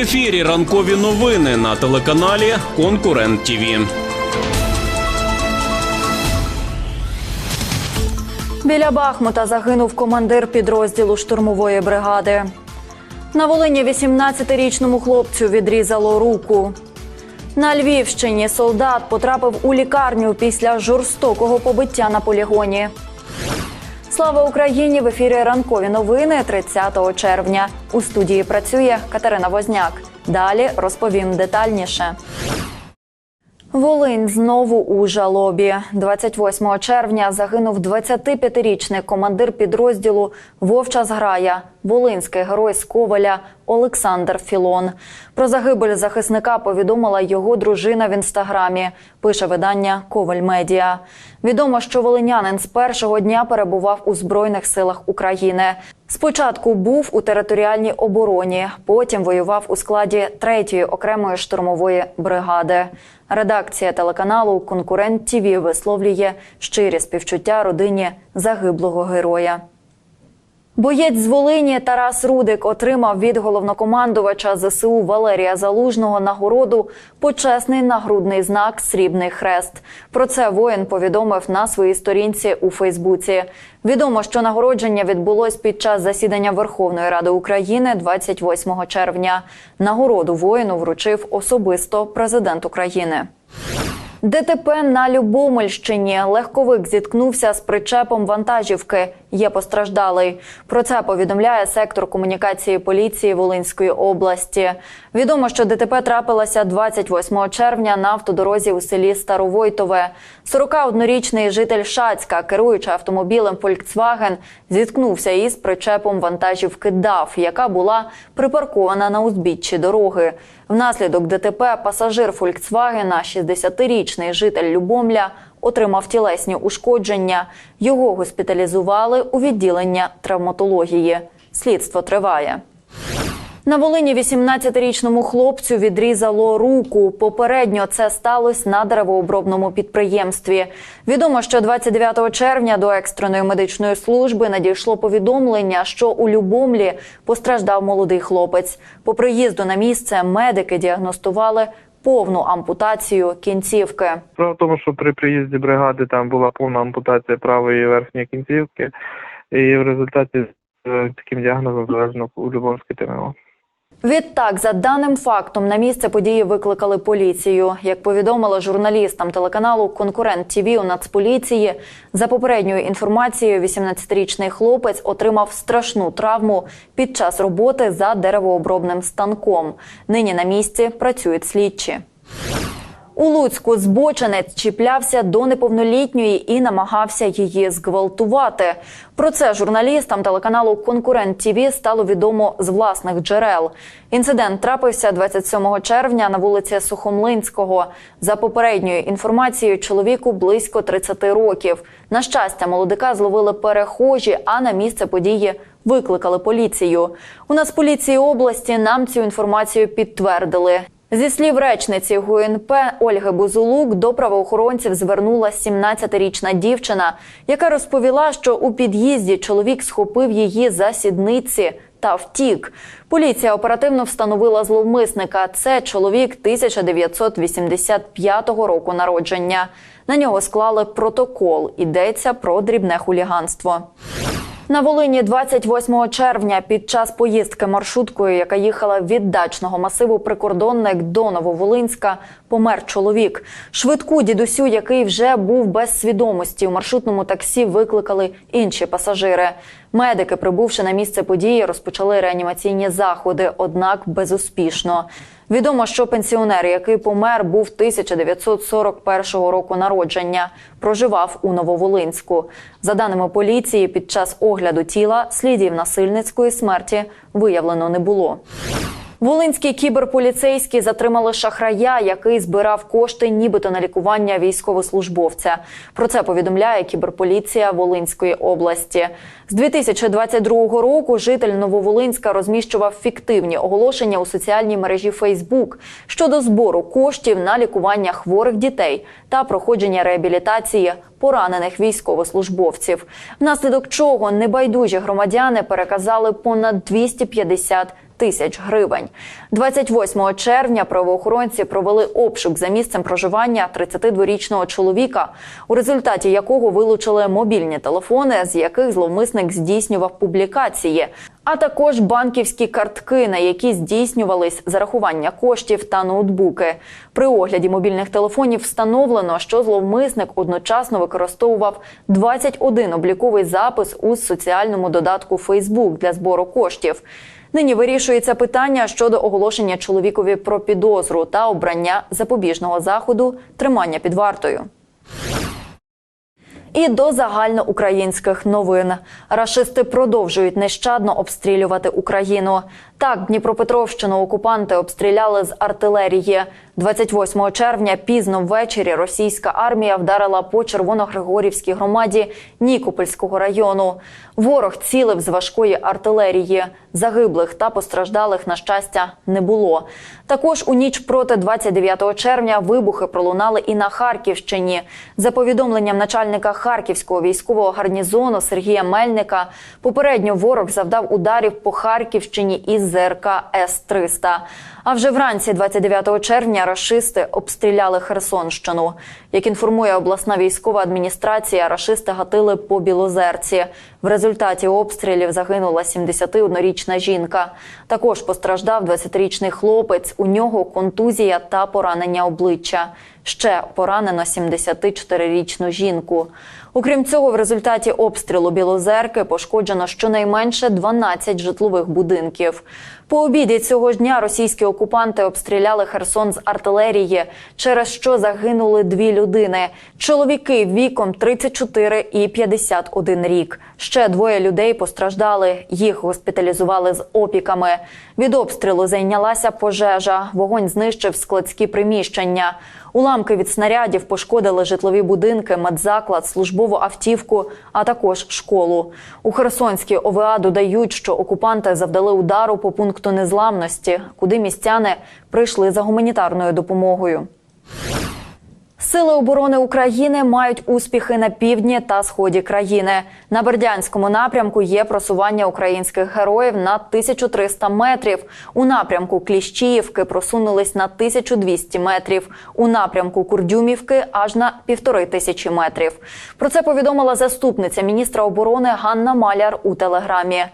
ефірі ранкові новини на телеканалі Конкурент ТІВІ. Біля Бахмута загинув командир підрозділу штурмової бригади. На Волині 18-річному хлопцю відрізало руку. На Львівщині солдат потрапив у лікарню після жорстокого побиття на полігоні. Слава Україні! В ефірі ранкові новини 30 червня. У студії працює Катерина Возняк. Далі розповім детальніше. Волинь знову у жалобі. 28 червня загинув 25-річний командир підрозділу Вовча зграя, волинський герой з Коваля Олександр Філон. Про загибель захисника повідомила його дружина в інстаграмі. Пише видання Коваль Медіа. Відомо, що волинянин з першого дня перебував у збройних силах України. Спочатку був у територіальній обороні, потім воював у складі 3-ї окремої штурмової бригади. Редакція телеканалу Конкурент ТІВІ висловлює щирі співчуття родині загиблого героя. Боєць з Волині Тарас Рудик отримав від головнокомандувача ЗСУ Валерія Залужного нагороду почесний нагрудний знак Срібний хрест. Про це воїн повідомив на своїй сторінці у Фейсбуці. Відомо, що нагородження відбулось під час засідання Верховної Ради України 28 червня. Нагороду воїну вручив особисто президент України. ДТП на Любомельщині. Легковик зіткнувся з причепом вантажівки. Є постраждалий. Про це повідомляє сектор комунікації поліції Волинської області. Відомо, що ДТП трапилося 28 червня на автодорозі у селі Старовойтове. 41-річний житель Шацька, керуючи автомобілем Volkswagen, зіткнувся із причепом вантажівки ДАФ, яка була припаркована на узбіччі дороги. Внаслідок ДТП пасажир Фольксвагена, 60-річний житель Любомля, отримав тілесні ушкодження. Його госпіталізували у відділення травматології. Слідство триває. На Волині 18-річному хлопцю відрізало руку. Попередньо це сталося на деревообробному підприємстві. Відомо, що 29 червня до екстреної медичної служби надійшло повідомлення, що у Любомлі постраждав молодий хлопець. По приїзду на місце медики діагностували повну ампутацію кінцівки. Справа в тому, що при приїзді бригади там була повна ампутація правої верхньої кінцівки, і в результаті е, таким діагнозом залежно у Любомське ТМО. Відтак, за даним фактом, на місце події викликали поліцію. Як повідомила журналістам телеканалу Конкурент ТІВІ у Нацполіції, за попередньою інформацією, 18-річний хлопець отримав страшну травму під час роботи за деревообробним станком. Нині на місці працюють слідчі. У Луцьку збочинець чіплявся до неповнолітньої і намагався її зґвалтувати. Про це журналістам телеканалу Конкурент ТІВІ стало відомо з власних джерел. Інцидент трапився 27 червня на вулиці Сухомлинського. За попередньою інформацією, чоловіку близько 30 років. На щастя, молодика зловили перехожі, а на місце події викликали поліцію. У Нацполіції області нам цю інформацію підтвердили. Зі слів речниці ГУНП Ольги Бузулук до правоохоронців звернулася 17-річна дівчина, яка розповіла, що у під'їзді чоловік схопив її за сідниці та втік. Поліція оперативно встановила зловмисника. Це чоловік 1985 року народження. На нього склали протокол. Йдеться про дрібне хуліганство. На Волині 28 червня під час поїздки маршруткою, яка їхала від дачного масиву прикордонник до Нововолинська, помер чоловік. Швидку дідусю, який вже був без свідомості, у маршрутному таксі викликали інші пасажири. Медики, прибувши на місце події, розпочали реанімаційні заходи, однак безуспішно. Відомо, що пенсіонер, який помер, був 1941 року народження, проживав у Нововолинську. За даними поліції, під час огляду тіла слідів насильницької смерті виявлено не було. Волинські кіберполіцейські затримали шахрая, який збирав кошти, нібито на лікування військовослужбовця. Про це повідомляє кіберполіція Волинської області. З 2022 року житель Нововолинська розміщував фіктивні оголошення у соціальній мережі Фейсбук щодо збору коштів на лікування хворих дітей та проходження реабілітації поранених військовослужбовців, внаслідок чого небайдужі громадяни переказали понад 250 тисяч гривень. 28 червня правоохоронці провели обшук за місцем проживання 32-річного чоловіка, у результаті якого вилучили мобільні телефони, з яких зловмисник здійснював публікації, а також банківські картки, на які здійснювались зарахування коштів та ноутбуки. При огляді мобільних телефонів встановлено, що зловмисник одночасно використовував 21 обліковий запис у соціальному додатку Facebook для збору коштів. Нині вирішується питання щодо оголошення чоловікові про підозру та обрання запобіжного заходу тримання під вартою. І до загальноукраїнських новин рашисти продовжують нещадно обстрілювати Україну. Так, Дніпропетровщину окупанти обстріляли з артилерії. 28 червня пізно ввечері російська армія вдарила по Червоногригорівській громаді Нікопольського району. Ворог цілив з важкої артилерії. Загиблих та постраждалих, на щастя, не було. Також у ніч проти 29 червня вибухи пролунали і на Харківщині. За повідомленням начальника Харківського військового гарнізону Сергія Мельника, попередньо ворог завдав ударів по Харківщині із ЗРК С-300. А вже вранці 29 червня рашисти обстріляли Херсонщину. Як інформує обласна військова адміністрація, рашисти гатили по Білозерці. В результаті обстрілів загинула 71-річна жінка. Також постраждав 20-річний хлопець. У нього контузія та поранення обличчя. Ще поранено 74-річну жінку. Окрім цього, в результаті обстрілу Білозерки пошкоджено щонайменше 12 житлових будинків. По обіді цього ж дня російські окупанти обстріляли Херсон з артилерії, через що загинули дві людини: чоловіки віком 34 і 51 рік. Ще двоє людей постраждали. Їх госпіталізували з опіками. Від обстрілу зайнялася пожежа. Вогонь знищив складські приміщення. Уламки від снарядів пошкодили житлові будинки, медзаклад, службову автівку, а також школу. У Херсонській ОВА додають, що окупанти завдали удару по пункту незламності, куди містяни прийшли за гуманітарною допомогою. Сили оборони України мають успіхи на півдні та сході країни. На Бердянському напрямку є просування українських героїв на 1300 метрів. У напрямку Кліщіївки просунулись на 1200 метрів. У напрямку Курдюмівки аж на півтори тисячі метрів. Про це повідомила заступниця міністра оборони Ганна Маляр у телеграмі.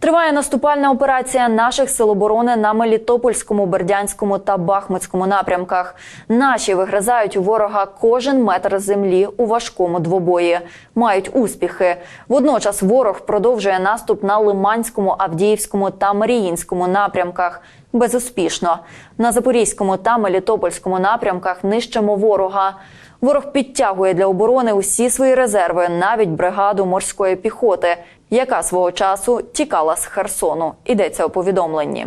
Триває наступальна операція наших сил оборони на Мелітопольському, Бердянському та Бахмутському напрямках. Наші вигризають у ворога кожен метр землі у важкому двобої. Мають успіхи. Водночас ворог продовжує наступ на Лиманському, Авдіївському та Маріїнському напрямках. Безуспішно на Запорізькому та Мелітопольському напрямках нищимо ворога. Ворог підтягує для оборони усі свої резерви, навіть бригаду морської піхоти, яка свого часу тікала з Херсону. Йдеться у повідомленні.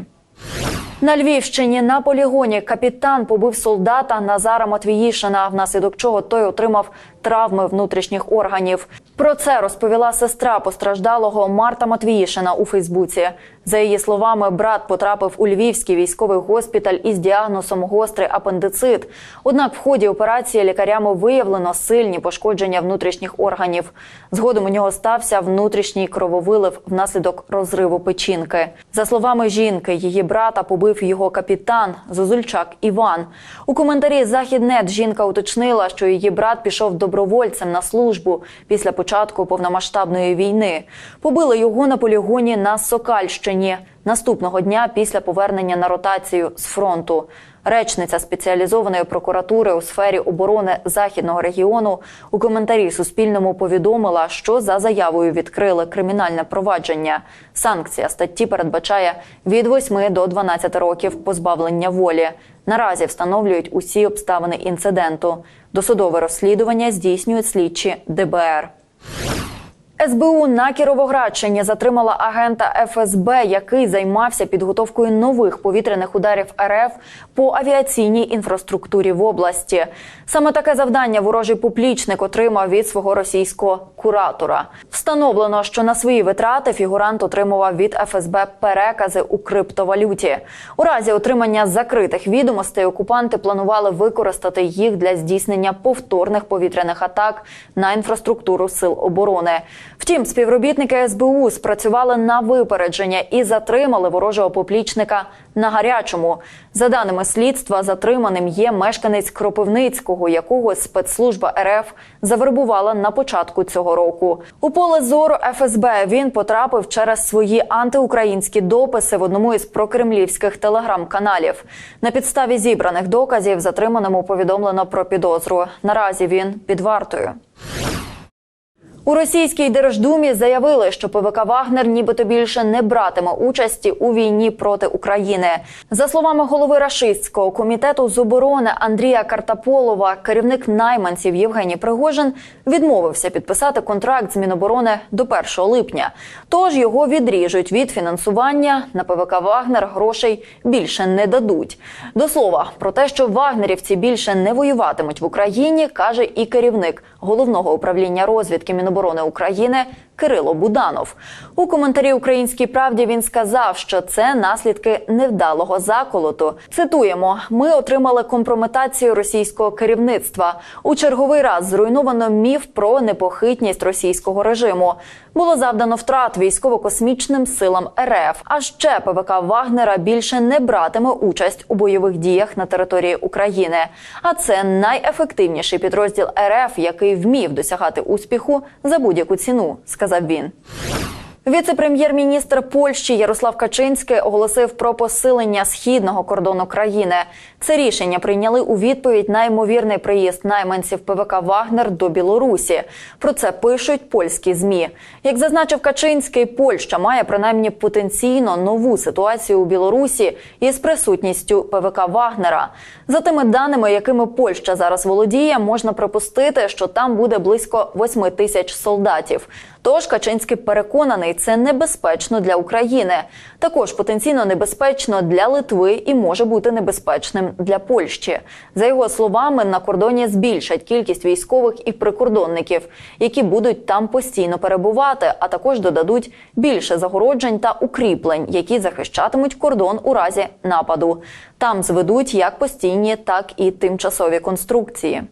На Львівщині на полігоні капітан побив солдата Назара Матвіїшина, внаслідок чого той отримав травми внутрішніх органів. Про це розповіла сестра постраждалого Марта Матвіїшина у Фейсбуці. За її словами, брат потрапив у Львівський військовий госпіталь із діагнозом гострий апендицит. Однак в ході операції лікарями виявлено сильні пошкодження внутрішніх органів. Згодом у нього стався внутрішній крововилив внаслідок розриву печінки. За словами жінки, її брата побив його капітан Зозульчак Іван. У коментарі Західнет жінка уточнила, що її брат пішов добровольцем на службу після початку повномасштабної війни. Побили його на полігоні на Сокальщині наступного дня після повернення на ротацію з фронту. Речниця спеціалізованої прокуратури у сфері оборони західного регіону у коментарі Суспільному повідомила, що за заявою відкрили кримінальне провадження. Санкція статті передбачає від 8 до 12 років позбавлення волі. Наразі встановлюють усі обставини інциденту. Досудове розслідування здійснюють слідчі ДБР. СБУ на Кіровоградщині затримала агента ФСБ, який займався підготовкою нових повітряних ударів РФ по авіаційній інфраструктурі в області. Саме таке завдання ворожий поплічник отримав від свого російського куратора. Встановлено, що на свої витрати фігурант отримував від ФСБ перекази у криптовалюті. У разі отримання закритих відомостей окупанти планували використати їх для здійснення повторних повітряних атак на інфраструктуру сил оборони. Втім, співробітники СБУ спрацювали на випередження і затримали ворожого поплічника на гарячому. За даними слідства, затриманим є мешканець Кропивницького, якого спецслужба РФ завербувала на початку цього року. У поле зору ФСБ він потрапив через свої антиукраїнські дописи в одному із прокремлівських телеграм-каналів. На підставі зібраних доказів затриманому повідомлено про підозру. Наразі він під вартою. У російській Держдумі заявили, що ПВК Вагнер нібито більше не братиме участі у війні проти України. За словами голови рашистського комітету з оборони Андрія Картаполова, керівник найманців Євгеній Пригожин відмовився підписати контракт з Міноборони до 1 липня. Тож його відріжуть від фінансування. На ПВК Вагнер грошей більше не дадуть. До слова про те, що вагнерівці більше не воюватимуть в Україні, каже і керівник головного управління розвідки Міноборони України Кирило Буданов. У коментарі Українській правді він сказав, що це наслідки невдалого заколоту. Цитуємо: ми отримали компрометацію російського керівництва. У черговий раз зруйновано міф про непохитність російського режиму. Було завдано втрат військово-космічним силам РФ. А ще ПВК Вагнера більше не братиме участь у бойових діях на території України. А це найефективніший підрозділ РФ, який вмів досягати успіху за будь-яку ціну, сказав він. Віце-прем'єр-міністр Польщі Ярослав Качинський оголосив про посилення східного кордону країни. Це рішення прийняли у відповідь на ймовірний приїзд найманців ПВК Вагнер до Білорусі. Про це пишуть польські змі. Як зазначив Качинський, Польща має принаймні потенційно нову ситуацію у Білорусі із присутністю ПВК Вагнера. За тими даними, якими Польща зараз володіє, можна припустити, що там буде близько 8 тисяч солдатів. Тож Качинський переконаний, це небезпечно для України. Також потенційно небезпечно для Литви і може бути небезпечним для Польщі. За його словами, на кордоні збільшать кількість військових і прикордонників, які будуть там постійно перебувати, а також додадуть більше загороджень та укріплень, які захищатимуть кордон у разі нападу. Там зведуть як постійні, так і тимчасові конструкції.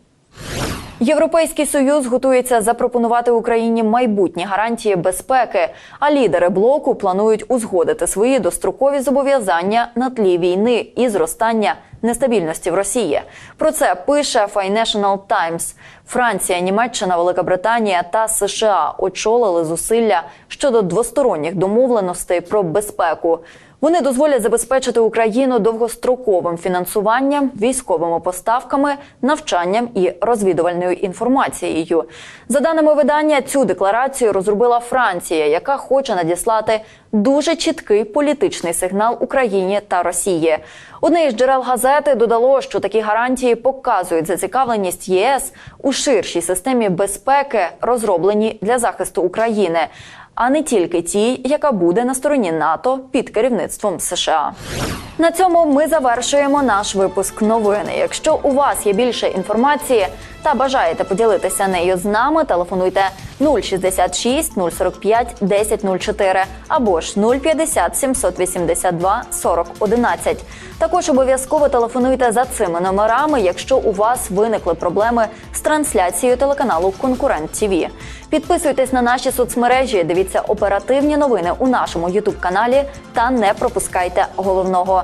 Європейський союз готується запропонувати Україні майбутні гарантії безпеки. А лідери блоку планують узгодити свої дострокові зобов'язання на тлі війни і зростання нестабільності в Росії. Про це пише Financial Times. Франція, Німеччина, Велика Британія та США очолили зусилля щодо двосторонніх домовленостей про безпеку. Вони дозволять забезпечити Україну довгостроковим фінансуванням, військовими поставками, навчанням і розвідувальною інформацією. За даними видання, цю декларацію розробила Франція, яка хоче надіслати дуже чіткий політичний сигнал Україні та Росії. Одне із джерел газети додало, що такі гарантії показують зацікавленість ЄС у ширшій системі безпеки, розробленій для захисту України а не тільки тій, яка буде на стороні НАТО під керівництвом США. На цьому ми завершуємо наш випуск новини. Якщо у вас є більше інформації та бажаєте поділитися нею з нами, телефонуйте 066 045 1004 або ж 050 782 40 11. Також обов'язково телефонуйте за цими номерами, якщо у вас виникли проблеми з трансляцією телеканалу Конкурент ТІВІ. Підписуйтесь на наші соцмережі, дивіться оперативні новини у нашому Ютуб каналі та не пропускайте головного.